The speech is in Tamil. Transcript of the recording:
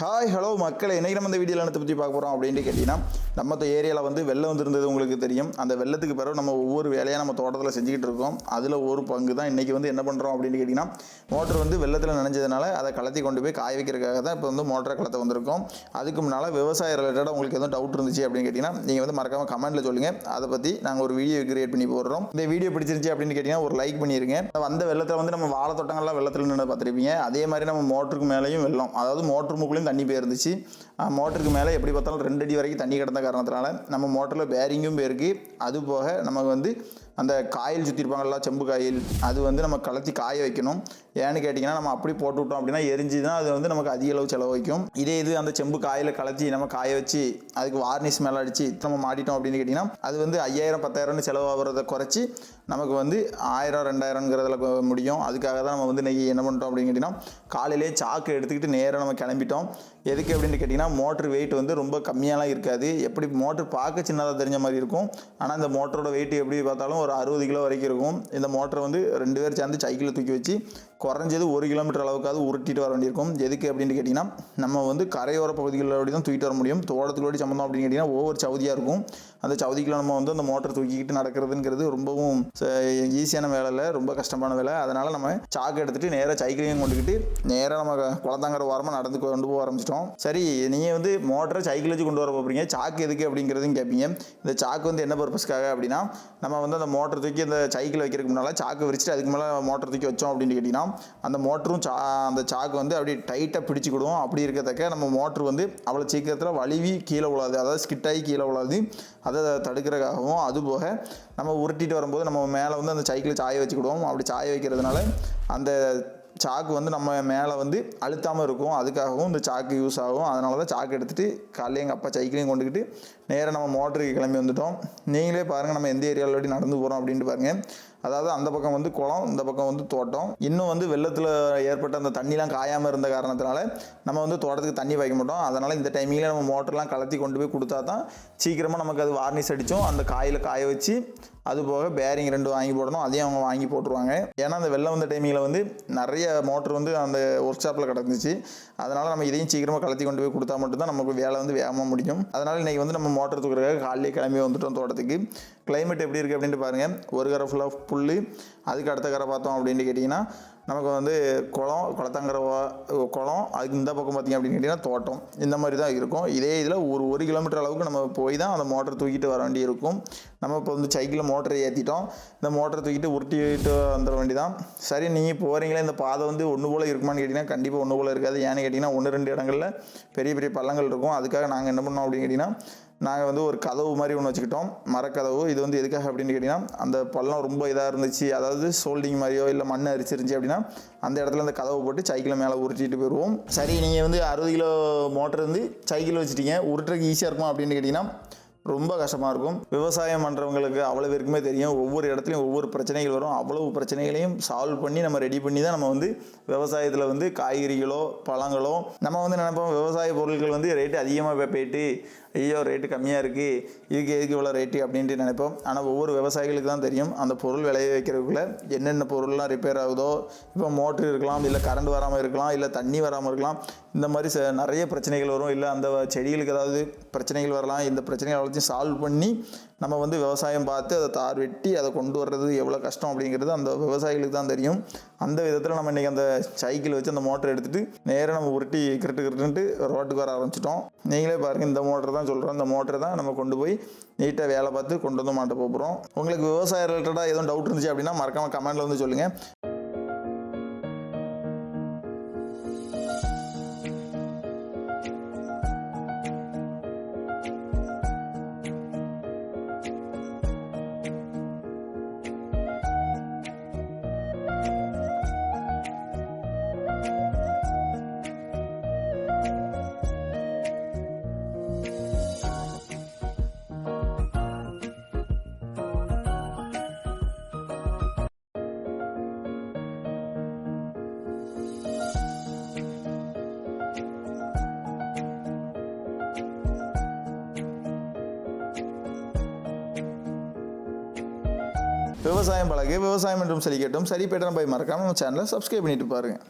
ஹாய் ஹலோ மக்களை என்னைக்கு நம்ம இந்த வீடியோவில் என்னத்தை பற்றி பார்க்க போகிறோம் அப்படின்ட்டு கேட்டிங்கன்னா நம்ம ஏரியாவில் வந்து வெள்ளம் வந்துருந்தது உங்களுக்கு தெரியும். அந்த வெள்ளத்துக்கு பிறகு நம்ம ஒவ்வொரு வேலையாக நம்ம தோட்டத்தில் செஞ்சுக்கிட்டு இருக்கோம். அதில் ஒரு பங்கு தான் இன்றைக்கி வந்து என்ன பண்ணுறோம் அப்படின்னு கேட்டிங்கன்னா மோட்டர் வந்து வெள்ளத்தில் நினைஞ்சதுனால அதை கலத்தி கொண்டு போய் காய வைக்கிறதுக்காக தான் இப்போ வந்து மோட்டரை கலத்த வந்திருக்கோம். அதுக்கு முன்னால் விவசாய ரிலேட்டடாக உங்களுக்கு எதுவும் டவுட் இருந்துச்சு அப்படின்னு கேட்டிங்கன்னா நீங்கள் வந்து மறக்காமல் கமெண்ட்டில் சொல்லுங்கள் அதை பற்றி நாங்கள் ஒரு வீடியோ கிரியேட் பண்ணி போடுறோம். இந்த வீடியோ பிடிச்சிருந்துச்சு அப்படின்னு கேட்டிங்கன்னா ஒரு லைக் பண்ணிடுங்க வந்த வெள்ளத்தில் வந்து நம்ம வாழை தோட்டங்கள்லாம் வெள்ளத்தில் நின்று பார்த்துருப்பீங்க. அதே மாதிரி நம்ம மோட்டருக்கு மேலேயும் வெள்ளம். அதாவது மோட்டர் மூக்குலையும் தண்ணி போயிருந்துச்சு மோட்டருக்கு மேலே எப்படி பார்த்தாலும் ரெண்டு அடி வரைக்கும் தண்ணி கிடந்த காரணத்தினால நம்ம மோட்டரில் பேரிங்கும் போயிருக்கு அது போக நமக்கு வந்து அந்த காயில் சுற்றிருப்பாங்கல்ல செம்பு காயில் அது வந்து நம்ம கலத்தி காய வைக்கணும். ஏன்னு கேட்டிங்கன்னா நம்ம அப்படி போட்டு விட்டோம் அப்படின்னா தான் அது வந்து நமக்கு அதிக அளவு செலவழிக்கும். இதே இது அந்த செம்பு காயில் கலத்தி நம்ம காய வச்சு அதுக்கு வார்னிஷ் மேலே அடித்து நம்ம மாட்டிட்டோம் அப்படின்னு கேட்டிங்கன்னா அது வந்து ஐயாயிரம் பத்தாயிரம்னு செலவாகிறத குறைச்சி நமக்கு வந்து ஆயிரம் ரெண்டாயிரங்கிறதுல முடியும். அதுக்காக தான் நம்ம வந்து இன்றைக்கி என்ன பண்ணிட்டோம் அப்படின்னு கேட்டிங்கன்னா காலையிலே சாக்கு எடுத்துக்கிட்டு நேராக நம்ம கிளம்பிட்டோம். எதுக்கு அப்படின்னு கேட்டிங்கன்னா மோட்ரு வெயிட் வந்து ரொம்ப கம்மியாலாம் இருக்காது. எப்படி மோட்ரு பார்க்க சின்னதாக தெரிஞ்ச மாதிரி இருக்கும். ஆனால் இந்த மோட்டரோட வெயிட் எப்படி பார்த்தாலும் ஒரு அறுபது கிலோ வரைக்கும் இருக்கும். இந்த மோட்டரை வந்து ரெண்டு பேர் சேர்ந்து சைக்கிளில் தூக்கி வச்சு குறைஞ்சது ஒரு கிலோமீட்டர் அளவுக்காவது உருட்டிட்டு வர வேண்டியிருக்கும். எதுக்கு அப்படின்னு கேட்டிங்கன்னா நம்ம வந்து கரையோர பகுதிகளோடு தான் தூக்கிட்டு வர முடியும். தோட்டத்துலோடி சம்மந்தம் அப்படின்னு கேட்டிங்கன்னா ஒவ்வொரு சவுதியாக இருக்கும். அந்த சவுதிக்குள்ள நம்ம வந்து அந்த மோட்டர் தூக்கிக்கிட்டு நடக்கிறதுங்கிறது ரொம்பவும் ஈஸியான வேலை இல்லை ரொம்ப கஷ்டமான வேலை. அதனால் நம்ம சாக்கு எடுத்துகிட்டு நேராக சைக்கிளையும் கொண்டுக்கிட்டு நேராக நம்ம குளத்தாங்கிற ஓரமாக நடந்து கொண்டு போக ஆரம்பிச்சிட்டோம். சரி நீங்கள் வந்து மோட்டரை சைக்கிள் வச்சு கொண்டு வர போகிறீங்க சாக்கு எதுக்கு அப்படிங்கிறதையும் கேட்பீங்க இந்த சாக்கு வந்து என்ன பர்பஸ்க்காக அப்படின்னா நம்ம வந்து அந்த மோட்டர் தூக்கி அந்த சைக்கிள் வைக்கிறதுக்கு முன்னால் சாக்கு விரிச்சிட்டு அதுக்கு மேலே மோட்டர் தூக்கி வச்சோம் அப்படின்னு கேட்டிங்கன்னா அந்த மோட்டரும் சா அந்த சாக்கு வந்து அப்படியே டைட்டாக பிடிச்சிக்கிடுவோம் அப்படி இருக்கத்தக்க நம்ம மோட்ரு வந்து அவ்வளோ சீக்கிரத்தில் வலிவி கீழே விழாது. அதாவது ஸ்கிட்டாகி கீழே விழாது. அதை தடுக்கிறதுக்காகவும். அதுபோக நம்ம உருட்டிட்டு வரும்போது நம்ம மேலே வந்து அந்த சைக்கிளை சாய வச்சுக்கிடுவோம். அப்படி சாய வைக்கிறதுனால அந்த சாக்கு வந்து நம்ம மேலே வந்து அழுத்தாமல் இருக்கும். அதுக்காகவும் இந்த சாக்கு யூஸ் ஆகும். அதனால தான் சாக்கு எடுத்துகிட்டு காலையில் எங்கள் அப்பா சைக்கிளையும் கொண்டுக்கிட்டு நேராக நம்ம மோட்டருக்கு கிளம்பி வந்துட்டோம். நீங்களே பாருங்கள் நம்ம எந்த ஏரியாவில் நடந்து போகிறோம் அப்படின்ட்டு பாருங்கள் அதாவது அந்த பக்கம் வந்து குளம் இந்த பக்கம் வந்து தோட்டம். இன்னும் வந்து வெள்ளத்தில் ஏற்பட்ட அந்த தண்ணிலாம் காயாமல் இருந்த காரணத்தினால நம்ம வந்து தோட்டத்துக்கு தண்ணி வைக்க மாட்டோம். அதனால் இந்த டைமிங்கில் நம்ம மோட்டர்லாம் கலத்தி கொண்டு போய் கொடுத்தா தான் சீக்கிரமாக நமக்கு அது வார்னிஷ் அடித்தோம் அந்த காயில் காய வச்சு அது போக பேரிங் ரெண்டு வாங்கி போடணும். அதையும் அவங்க வாங்கி போட்டுருவாங்க. ஏன்னா அந்த வெள்ளம் வந்த டைமிங்கில் வந்து நிறைய மோட்டர் வந்து அந்த ஒர்க் ஷாப்பில் கிடந்துச்சு. அதனால் நம்ம இதையும் சீக்கிரமாக கலத்தி கொண்டு போய் கொடுத்தா மட்டும்தான் நமக்கு வேலை வந்து வேகமாக முடியும். அதனால் இன்றைக்கி வந்து நம்ம மோட்டர் தூக்குறதுக்காக காலையிலே கிளம்பி வந்துட்டோம் தோட்டத்துக்கு. கிளைமேட் எப்படி இருக்குது அப்படின்ட்டு பாருங்கள் ஒரு கரை ஃபுல்லாக புல் அதுக்கு அடுத்த கரை பார்த்தோம் அப்படின்ட்டு கேட்டிங்கன்னா நமக்கு வந்து குளம் குளத்தங்கரை குளம் அதுக்கு இந்த பக்கம் பார்த்திங்க அப்படின்னு கேட்டிங்கன்னா தோட்டம். இந்த மாதிரி தான் இருக்கும். இதே இதில் ஒரு ஒரு கிலோமீட்டர் அளவுக்கு நம்ம போய் தான் அந்த மோட்டர் தூக்கிட்டு வர வேண்டி இருக்கும். நம்ம இப்போ வந்து சைக்கிளில் மோட்டரை ஏற்றிட்டோம் இந்த மோட்டரை தூக்கிட்டு உருட்டிட்டு வந்துட வேண்டியதான் சரி நீங்கள் போகிறீங்களே இந்த பாதை வந்து ஒன்று போல் இருக்குமான்னு கேட்டிங்கன்னா கண்டிப்பாக ஒன்று போல் இருக்காது. ஏன்னு கேட்டிங்கன்னா ஒன்று ரெண்டு இடங்களில் பெரிய பெரிய பள்ளங்கள் இருக்கும். அதுக்காக நாங்கள் என்ன பண்ணோம் அப்படின்னு கேட்டிங்கன்னா நாங்கள் வந்து ஒரு கதவு மாதிரி ஒன்று வச்சுக்கிட்டோம். மரக்கதவு. இது வந்து எதுக்காக அப்படின்னு கேட்டிங்கன்னா அந்த பள்ளம் ரொம்ப இதாக இருந்துச்சு. அதாவது சோல்டிங் மாதிரியோ இல்லை மண் அரிச்சிருந்துச்சு அப்படின்னா அந்த இடத்துல அந்த கதவை போட்டு சைக்கிளை மேலே உருட்டிட்டு போயிடுவோம் சரி நீங்கள் வந்து அறுபது கிலோ மோட்டர் வந்து சைக்கிள் வச்சுட்டீங்க. உருட்டுறதுக்கு ஈஸியாக இருக்கும் அப்படின்னு கேட்டிங்கன்னா ரொம்ப கஷ்டமாக இருக்கும். விவசாயம் பண்ணுறவங்களுக்கு அவ்வளோ பேருக்குமே தெரியும். ஒவ்வொரு இடத்துலையும் ஒவ்வொரு பிரச்சனைகள் வரும். அவ்வளவு பிரச்சனைகளையும் சால்வ் பண்ணி நம்ம ரெடி பண்ணி தான் நம்ம வந்து விவசாயத்தில் வந்து காய்கறிகளோ பழங்களோ நம்ம வந்து நினைப்போம் விவசாய பொருட்கள் வந்து ரேட்டு அதிகமாக போயிட்டு ஐயோ ரேட்டு கம்மியாக இருக்குது இதுக்கு எதுக்கு இவ்வளோ ரேட்டு அப்படின்ட்டு நினைப்போம். ஆனால் ஒவ்வொரு விவசாயிகளுக்கு தான் தெரியும். அந்த பொருள் விளைய வைக்கிறதுக்குள்ளே என்னென்ன பொருள்லாம் ரிப்பேர் ஆகுதோ இப்போ மோட்ரு இருக்கலாம் இல்லை கரண்ட் வராமல் இருக்கலாம் இல்லை தண்ணி வராமல் இருக்கலாம் இந்த மாதிரி ச- நிறைய பிரச்சனைகள் வரும். இல்லை அந்த செடிகளுக்கு ஏதாவது பிரச்சனைகள் வரலாம். இந்த பிரச்சனைகள் எல்லாத்தையும் சால்வ் பண்ணி நம்ம வந்து விவசாயம் பார்த்து அதை தார் வெட்டி அதை கொண்டு வர்றது எவ்வளோ கஷ்டம் அப்படிங்கிறது அந்த விவசாயிகளுக்கு தான் தெரியும். அந்த விதத்தில் நம்ம இன்றைக்கி அந்த சைக்கிள் வச்சு அந்த மோட்டர் எடுத்துகிட்டு நேராக நம்ம உருட்டி கிருட்டு கிருட்டுன்ட்டு ரோட்டுக்கு வர ஆரம்பிச்சிட்டோம். நீங்களே பாருங்கள் இந்த மோட்டர் தான் சொல்கிறோம் இந்த மோட்டர் தான் நம்ம கொண்டு போய் நீட்டாக வேலை பார்த்து கொண்டு வந்து மாட்ட போகிறோம் உங்களுக்கு விவசாய ரிலேட்டடாக எதுவும் டவுட் இருந்துச்சு அப்படின்னா மறக்காமல் கமெண்ட்டில் வந்து சொல்லுங்கள் விவசாயம் பழகு விவசாயம் என்றும் செழிக்கட்டும் சரி பெற்ற போய் மறக்காமல் நம்ம சேனலை சப்ஸ்கிரைப் பண்ணிட்டு பாருங்கள்